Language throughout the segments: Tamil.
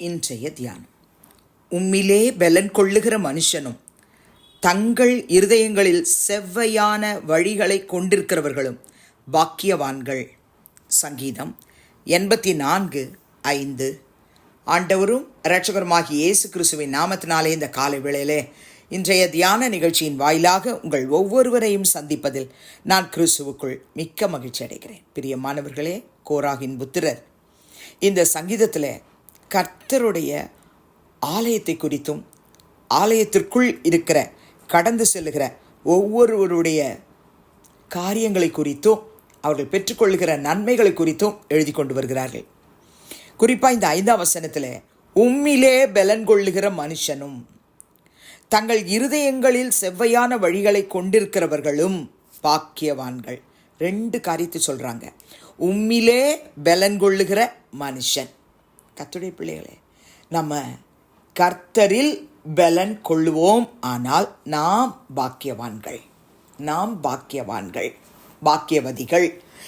இன்றைய தியானம். உம்மிலே பலன் கொள்ளுகிற மனுஷனும் தங்கள் இருதயங்களில் செவ்வையான வழிகளை கொண்டிருக்கிறவர்களும் பாக்கியவான்கள். சங்கீதம் எண்பத்தி நான்கு ஐந்து. ஆண்டவரும் இரட்சகருமாகி இயேசு கிறிஸ்துவின் நாமத்தினாலே இந்த காலை வேளையிலே இன்றைய தியான நிகழ்ச்சியின் வாயிலாக உங்கள் ஒவ்வொருவரையும் சந்திப்பதில் நான் கிறிஸ்துவுக்குள் மிக்க மகிழ்ச்சி அடைகிறேன் பிரியமானவர்களே கோராகின் புத்திரர் இந்த சங்கீதத்தில் கர்த்தருடைய ஆலயத்தை குறித்தும் ஆலயத்திற்குள் இருக்கிற கடந்து செல்லுகிற ஒவ்வொருவருடைய காரியங்களை குறித்தும் அவர்கள் பெற்றுக்கொள்கிற நன்மைகளை குறித்தும் எழுதி கொண்டு வருகிறார்கள். குறிப்பாக இந்த ஐந்தாம் வசனத்தில் உம்மிலே பலன் கொள்ளுகிற மனுஷனும் தங்கள் இருதயங்களில் செவ்வையான வழிகளை கொண்டிருக்கிறவர்களும் பாக்கியவான்கள். ரெண்டு காரியத்தை சொல்கிறாங்க உம்மிலே பலன் கொள்ளுகிற மனுஷன். கத்துடைய பிள்ளைகளே நம்ம கர்த்தரில் பலன் கொள்ளுவோம். ஆனால் நாம் பாக்கியவான்கள் நாம் பாக்கியவான்கள் பாக்கியவதிகள்.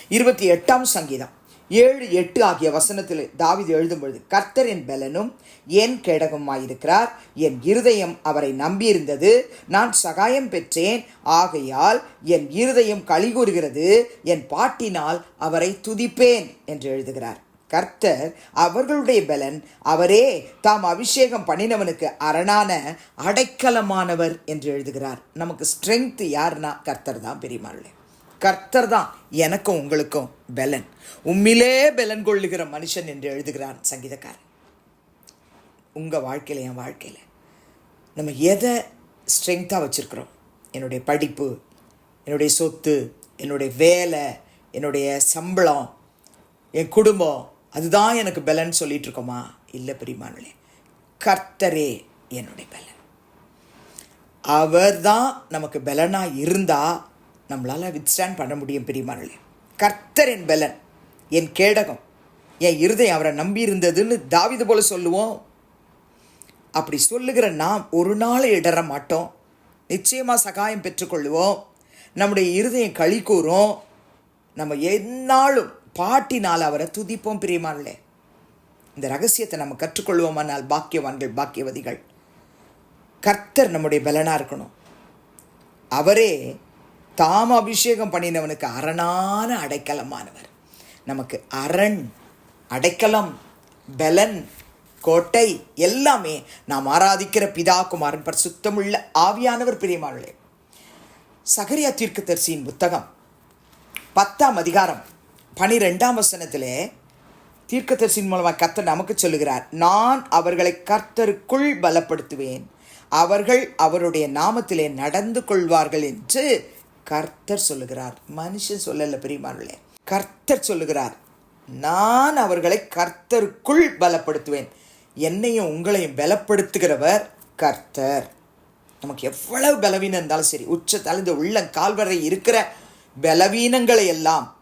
இருபத்தி எட்டாம் சங்கீதம் ஏழு எட்டு ஆகிய வசனத்தில் தாவிது எழுதும் பொழுது கர்த்தரின் பலனும் என் கேடகமாயிருக்கிறார். என் இருதயம் அவரை நம்பியிருந்தது. நான் சகாயம் பெற்றேன். ஆகையால் என் இருதயம் கழிகூறுகிறது என் பாட்டினால் அவரை துதிப்பேன் என்று எழுதுகிறார். கர்த்தர் அவர்களுடைய பலன் அவரே தாம் அபிஷேகம் பண்ணினவனுக்கு அரணான அடைக்கலமானவர் என்று எழுதுகிறார். நமக்கு ஸ்ட்ரென்த் யாருன்னா கர்த்தர் தான் பெரியமார்களே. கர்த்தர் தான் எனக்கும் உங்களுக்கும் பலன். உம்மிலே பலன் கொள்ளுகிற மனுஷன் என்று எழுதுகிறான் சங்கீதக்காரன். உங்கள் வாழ்க்கையில் என் வாழ்க்கையில் நம்ம எதை ஸ்ட்ரென்த்தாக வச்சுருக்குறோம்? என்னுடைய படிப்பு என்னுடைய சொத்து என்னுடைய வேலை என்னுடைய சம்பளம் என் குடும்பம் அதுதான் எனக்கு பலன் சொல்லிட்டு இருக்கோமா இல்லை பிரிமானே கர்த்தரே என்னுடைய பலன். அவர் தான் நமக்கு பலனாக இருந்தால் நம்மளால் வித்ஸ்டாண்ட் பண்ண முடியும் பிரிமானே கர்த்தர் என் பலன் என் கேடகம் என் இருதயம் அவரை நம்பி இருந்ததுன்னு தாவிது போல சொல்லுவோம். அப்படி சொல்லுகிற நாம் ஒரு நாள் இடற மாட்டோம். நிச்சயமாக சகாயம் பெற்றுக்கொள்வோம் நம்முடைய இருதயம் கழி கூறும். நம்ம எந்நாளும் பாட்டினால் அவரை துதிப்போம் பிரியமானே இந்த ரகசியத்தை நம்ம கற்றுக்கொள்வோமானால் பாக்கியவான்கள் பாக்கியவதிகள். கர்த்தர் நம்முடைய பலனாக இருக்கணும். அவரே தாம் அபிஷேகம் பண்ணினவனுக்கு அரணான அடைக்கலமானவர். நமக்கு அரண் அடைக்கலம் பலன் கோட்டை எல்லாமே நாம் ஆராதிக்கிற பிதா குமாரன் பரிசுத்தமுள்ள ஆவியானவர் பிரியமானே சகரியா தீர்க்கதரிசியின் புத்தகம் பத்தாம் அதிகாரம் பனிரெண்டாம் வசனத்திலே தீர்க்கதரிசின் மூலமாக கர்த்தர் நமக்கு சொல்லுகிறார் நான் அவர்களை கர்த்தருக்குள் பலப்படுத்துவேன். அவர்கள் அவருடைய நாமத்திலே நடந்து கொள்வார்கள் என்று கர்த்தர் சொல்லுகிறார். மனுஷன் சொல்லல பிரியமானே கர்த்தர் சொல்லுகிறார் நான் அவர்களை கர்த்தருக்குள் பலப்படுத்துவேன். என்னையும் உங்களையும் பலப்படுத்துகிறவர் கர்த்தர். நமக்கு எவ்வளவு பலவீனம் இருந்தாலும் சரி உச்சத்தால் இந்த உள்ளம் கால்வரை இருக்கிற பலவீனங்களை எல்லாம்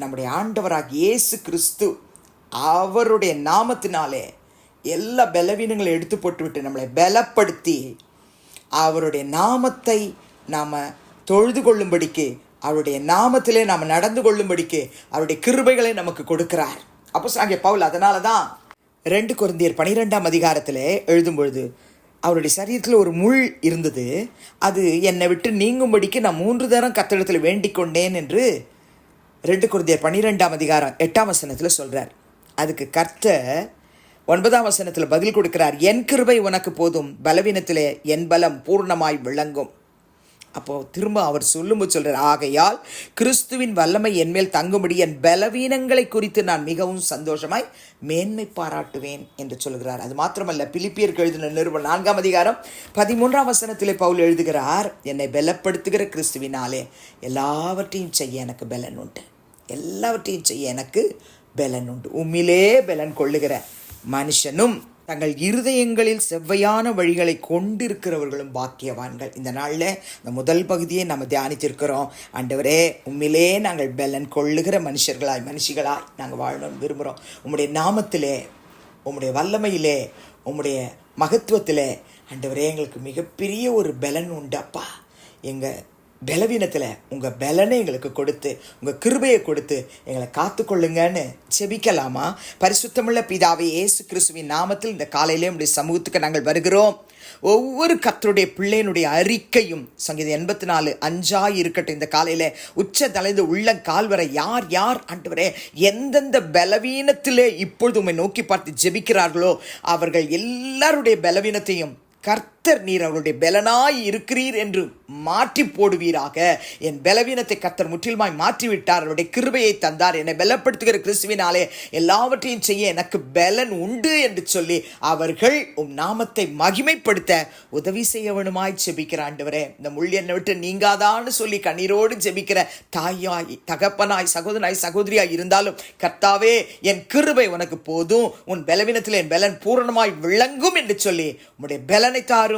நம்முடைய ஆண்டவராக இயேசு கிறிஸ்து அவருடைய நாமத்தினாலே எல்லா பலவீனங்களை எடுத்து போட்டுவிட்டு நம்மளை பலப்படுத்தி அவருடைய நாமத்தை நாம் தொழுது கொள்ளும்படிக்கு அவருடைய நாமத்திலே நாம் நடந்து கொள்ளும்படிக்கு அவருடைய கிருபைகளை நமக்கு கொடுக்கிறார். அப்போ சாங்கே பவுல் அதனால தான் ரெண்டு குருந்தியர் பனிரெண்டாம் அதிகாரத்தில் எழுதும்பொழுது அவருடைய சரீரத்தில் ஒரு முள் இருந்தது. அது என்னை விட்டு நீங்கும்படிக்கு நான் மூன்று தரம் கத்தடத்தில் வேண்டிக் கொண்டேன் என்று ரெண்டு குருதியர் பன்னிரெண்டாம் அதிகாரம் எட்டாம் வசனத்தில் சொல்கிறார் அதுக்கு கர்த்தர் ஒன்பதாம் வசனத்தில் பதில் கொடுக்கிறார். என் கிருபை உனக்கு போதும். பலவீனத்திலே என் பலம் பூர்ணமாய் விளங்கும். அப்போது திரும்ப அவர் சொல்லும்போது சொல்கிறார் ஆகையால் கிறிஸ்துவின் வல்லமை என்மேல் தங்கும்படி என் பலவீனங்களை குறித்து நான் மிகவும் சந்தோஷமாய் மேன்மை பாராட்டுவேன் என்று சொல்கிறார் அது மாத்திரமல்ல பிலிப்பியருக்கு எழுதின நிறுவனம் நான்காம் அதிகாரம் பதிமூன்றாம் வசனத்திலே பவுல் எழுதுகிறார் என்னை பலப்படுத்துகிற கிறிஸ்துவினாலே எல்லாவற்றையும் செய்ய எனக்கு பலன் உண்டு. எல்லாவற்றையும் செய்ய எனக்கு பலன் உண்டு. உம்மிலே பலன் கொள்ளுகிற மனுஷனும் தங்கள் இருதயங்களில் செவ்வையான வழிகளை கொண்டிருக்கிறவர்களும் பாக்கியவான்கள். இந்த நாளில் இந்த முதல் பகுதியை நம்ம தியானித்திருக்கிறோம் ஆண்டவரே உண்மையிலே நாங்கள் பலன் கொள்ளுகிற மனுஷர்களாய் மனுஷிகளாய் நாங்கள் வாழணும்னு விரும்புகிறோம் உம்முடைய நாமத்திலே உம்முடைய வல்லமையிலே உம்முடைய மகத்துவத்தில் ஆண்டவரே எங்களுக்கு மிகப்பெரிய ஒரு பலன் உண்டப்பா எங்கள் பலவீனத்தில் உங்கள் பலனை எங்களுக்கு கொடுத்து உங்கள் கிருபையை கொடுத்து எங்களை காத்துக்கொள்ளுங்கன்னு செபிக்கலாமா பரிசுத்தமுள்ள பிதாவை இயேசு கிறிஸ்துவின் நாமத்தில் இந்த காலையிலே உடைய சமூகத்துக்கு நாங்கள் வருகிறோம். ஒவ்வொரு கத்தருடைய பிள்ளையினுடைய அறிக்கையும் சங்கீதம் எண்பத்தி நாலு அஞ்சாய் இருக்கட்டும் இந்த காலையில் உச்ச தலைந்து உள்ள கால் வரை யார் யார் ஆண்டவரே எந்தெந்த பலவீனத்திலே இப்பொழுது உண்மை நோக்கி பார்த்து ஜெபிக்கிறார்களோ அவர்கள் எல்லாருடைய பலவீனத்தையும் கத்தர் நீர் அவருடைய பலனாய் இருக்கிறீர் என்று மாற்றி போடுவீராக. என் பலவீனத்தை கத்தர் முற்றிலுமாய் மாற்றிவிட்டார். அவருடைய கிருபையை தந்தார். என்னை பலப்படுத்துகிற கிறிஸ்துவினாலே எல்லாவற்றையும் செய்ய எனக்கு பலன் உண்டு என்று சொல்லி அவர்கள் உம் நாமத்தை மகிமைப்படுத்த உதவி செய்ய வேணுமாய் ஜெபிக்கிற ஆண்டவரே இந்த முள் என்னை விட்டு நீங்காதான்னு சொல்லி கண்ணீரோடு ஜெபிக்கிற தாயாய் தகப்பனாய் சகோதரனாய் சகோதரியாய் இருந்தாலும் கர்த்தாவே என் கிருபை உனக்கு போதும். உன் பலவீனத்தில் என் பலன் பூரணமாய் விளங்கும் என்று சொல்லி உம்முடைய பலனை தாரும்.